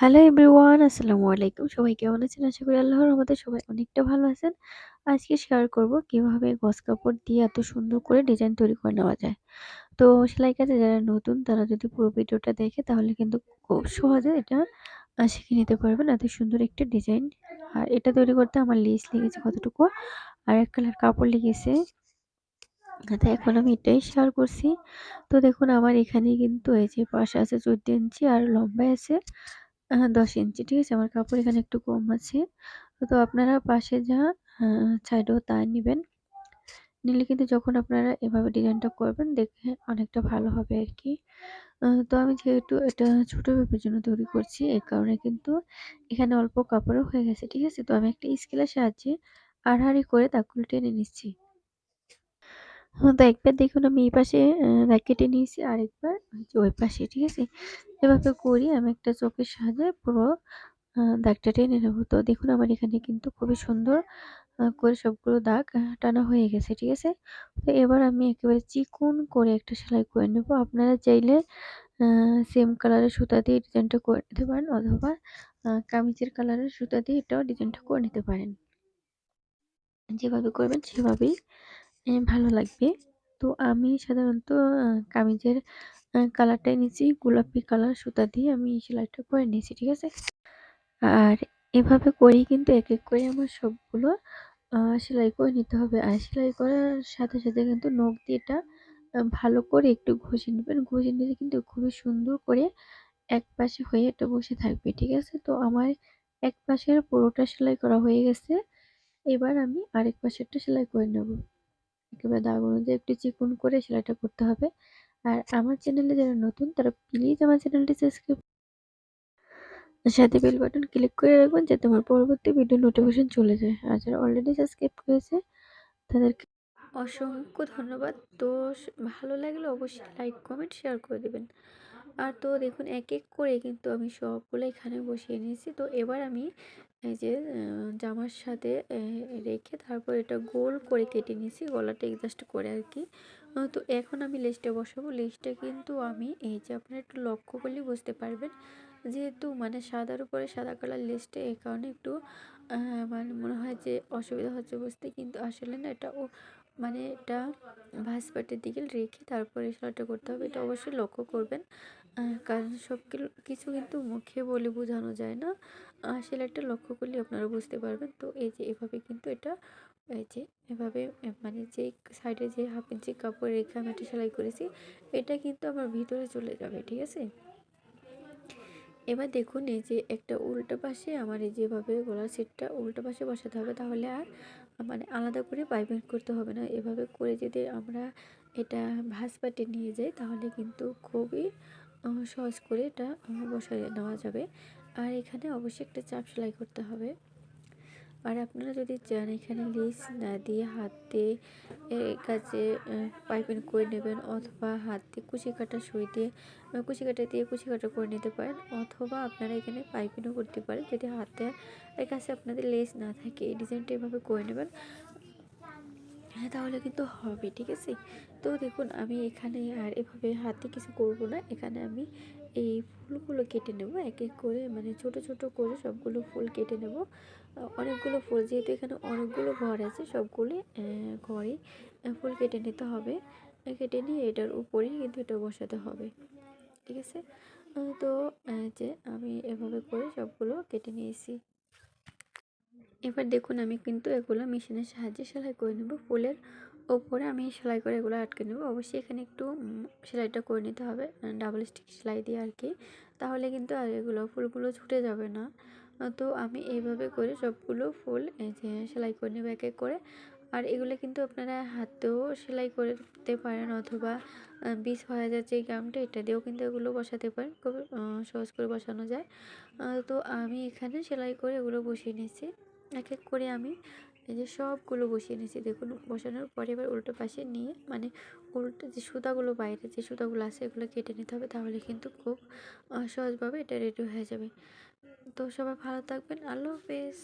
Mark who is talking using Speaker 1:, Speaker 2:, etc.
Speaker 1: Hello everyone আসসালামু আলাইকুম সবাই কেমন আছেন? আশা করি আল্লাহর রহমতে সবাই অনেকটা ভালো আছেন। আজকে শেয়ার করব কীভাবে গস কাপড় দিয়ে এত সুন্দর করে ডিজাইন তৈরি করে নেওয়া যায়। তো সেলাই কাজে যারা নতুন, তারা যদি পুরো ভিডিওটা দেখে, তাহলে কিন্তু খুব সহজে এটা শিখে নিতে পারবেন এত সুন্দর একটা ডিজাইন আর এটা তৈরি করতে আমার লিস লেগেছে কতটুকু, আর এক কালার কাপড় লেগেছে। তো এখন আমি এটাই শেয়ার করছি। তো দেখুন, আমার এখানে কিন্তু এই যে পাশে আছে চোদ্দ ইঞ্চি আর লম্বায় আছে। দশ ইঞ্চি, ঠিক আছে? আমার কাপড় এখানে একটু কম আছে। তো আপনারা পাশে যা সাইডেও তা নেবেন। নিলে কিন্তু যখন আপনারা এভাবে ডিজাইনটা করবেন, দেখে অনেকটা ভালো হবে আর কি তো আমি যেহেতু এটা ছোটো বেবির জন্য তৈরি করছি এই কারণে কিন্তু এখানে অল্প কাপড়ও হয়ে গেছে, ঠিক আছে? তো আমি একটা স্কেলের সাহায্যে আড়াআড়ি করে দাগগুলো টেনে নিচ্ছি। তো একবার দেখুন আমি এই পাশে কেটে নিয়েছি আরেকবার। ওই পাশে, ঠিক আছে? এভাবে করি আমি একটা চোখের সাহায্যে পুরো দাগটা টেনে নেব তো দেখুন আমার এখানে কিন্তু খুবই সুন্দর করে সবগুলো দাগ টানা হয়ে গেছে, ঠিক আছে? তো এবার আমি একেবারে চিকন করে একটা সেলাই করে নেব। আপনারা চাইলে সেম কালারের সুতা দিয়ে ডিজাইনটা করে নিতে পারেন অথবা কামিজের কালারের সুতা দিয়ে এটাও ডিজাইনটা করে নিতে পারেন। যেভাবে করবেন সেভাবেই ভালো লাগবে। তো আমি সাধারণত কামিজের কালারটাই নিয়েছি। গোলাপি কালার, সুতা দিয়ে আমি সেলাইটা করে নিয়েছি, ঠিক আছে? আর এভাবে করেই কিন্তু এক এক করে আমার সবগুলো সেলাই করে নিতে হবে। আর সেলাই করার সাথে সাথে কিন্তু নখ দিয়ে এটা ভালো করে একটু ঘষে নেবেন। ঘষে নিলে কিন্তু খুবই সুন্দর করে এক পাশে হয়ে এটা বসে থাকবে, ঠিক আছে? তো আমার এক পাশের পুরোটা সেলাই করা হয়ে গেছে। এবার আমি আরেক পাশেরটা সেলাই করে নেব। একেবারে দাগ দিয়ে একটু চিকন করে সেলাইটা করতে হবে। আর আমার চ্যানেলে যারা নতুন, তারা প্লিজ আমার চ্যানেলটি সাবস্ক্রাইব সাথে বেল বাটন ক্লিক করে রাখবেন যাতে আমার পরবর্তী ভিডিও নোটিফিকেশন চলে যায়। আর যারা অলরেডি সাবস্ক্রাইব করেছে, তাদেরকে অসংখ্য ধন্যবাদ। তো ভালো লাগলে অবশ্যই লাইক কমেন্ট শেয়ার করে দেবেন। আর তো দেখুন এক এক করে কিন্তু আমি সবগুলো এখানে বসিয়ে নিয়েছি। তো এবার আমি এই যে জামার সাথে রেখে তারপর এটা গোল করে কেটে নিয়েছি, গলাটা এক্সাস্ট করে আর কি। তো এখন আমি লেসটা বসাবো। লেসটা কিন্তু আমি, এই যে আপনারা একটু লক্ষ্য করলেই বুঝতে পারবেন। যেহেতু মানে সাদার উপরে সাদা কালার লেসটা এই কারণে একটু মানে মনে হয় যে অসুবিধা হচ্ছে বুঝতে। কিন্তু আসলে না এটা ও মানে এটা ভাঁজপাটের দিকে রেখে তারপরে সেলাইটা করতে হবে। এটা অবশ্যই লক্ষ্য করবেন। কারণ সব কিছু কিন্তু মুখে বলে বোঝানো যায় না। সেলাইটা লক্ষ্য করলে আপনারা বুঝতে পারবেন। তো এই যে এভাবে কিন্তু এটা, এই যে এভাবে মানে যে সাইডে যে হাফ ইঞ্চি কাপড় রেখে আমি একটা সেলাই করেছি, এটা কিন্তু আমার ভিতরে চলে যাবে, ঠিক আছে? এবার দেখুন এই যে একটা উল্টো পাশে আমার এই যেভাবে গলার সেটটা উল্টো পাশে বসাতে হবে, তাহলে আর মানে আলাদা করে পাইপিং করতে হবে না। এভাবে করে যদি আমরা এটা ভাঁজ পাটে নিয়ে যাই, তাহলে কিন্তু খুবই সহজ করে এটা বসায় নেওয়া যাবে। আর এখানে অবশ্যই একটা চাপ সেলাই করতে হবে। আর আপনারা যদি চান এখানে লেস না দিয়ে হাতে কাছে পাইপিং করে নেবেন অথবা হাত কুচি কাটা সুই দিয়ে কুচি কাটা দিয়ে কুচি কাটা করে নিতে পারেন অথবা আপনারা এখানে পাইপিংও করতে পারেন যদি হাতে কাছে আপনাদের লেস না থাকে, এই ডিজাইনটা এভাবে করে নেবেন। হ্যাঁ তাহলে কিন্তু হবে, ঠিক আছে? তো দেখুন, আমি এখানে আর এভাবে হাতে কিছু করব না। এখানে আমি এই ফুলগুলো কেটে নেব, এক এক করে মানে ছোট ছোট করে সবগুলো ফুল কেটে নেব। অনেকগুলো ফুল, যেহেতু এখানে অনেকগুলো ঘর আছে, সবগুলি ঘরে ফুল কেটে নিতে হবে। কেটে নিয়ে এটার উপরেই কিন্তু এটা বসাতে হবে, ঠিক আছে? তো যে আমি এভাবে করে সবগুলো কেটে নিয়েছি। এবার দেখুন, আমি কিন্তু এগুলো মেশিনের সাহায্যে সেলাই করে নেব। ফুলের ওপরে আমি সেলাই করে এগুলো আটকে নেব। অবশ্যই এখানে একটু সেলাইটা করে নিতে হবে ডাবল স্টিক সেলাই দিয়ে আর কি। তাহলে কিন্তু আর এগুলো ফুলগুলো ছুটে যাবে না। তো আমি এইভাবে করে সবগুলো ফুল সেলাই করে নেব এক এক করে। আর এগুলো কিন্তু আপনারা হাতেও সেলাই করতে পারেন অথবা বিষ হয়ে যাচ্ছে এই গামটা এটা দিয়েও কিন্তু এগুলো বসাতে পারেন, খুব সহজ করে বসানো যায়। তো আমি এখানে সেলাই করে এগুলো বসিয়ে নিয়েছি এক এক করে আমি এই যে সবগুলো বসিয়ে নিয়েছি দেখুন, বসানোর পরে এবার উল্টো পাশে নিয়ে মানে উল্টো যে সুতাগুলো বাইরে, যে সুতাগুলো আছে, এগুলো কেটে নিতে হবে, তাহলে কিন্তু খুব সহজভাবে এটা রেডি হয়ে যাবে। তো সবাই ভালো থাকবেন। আল্লাহ হাফেজ।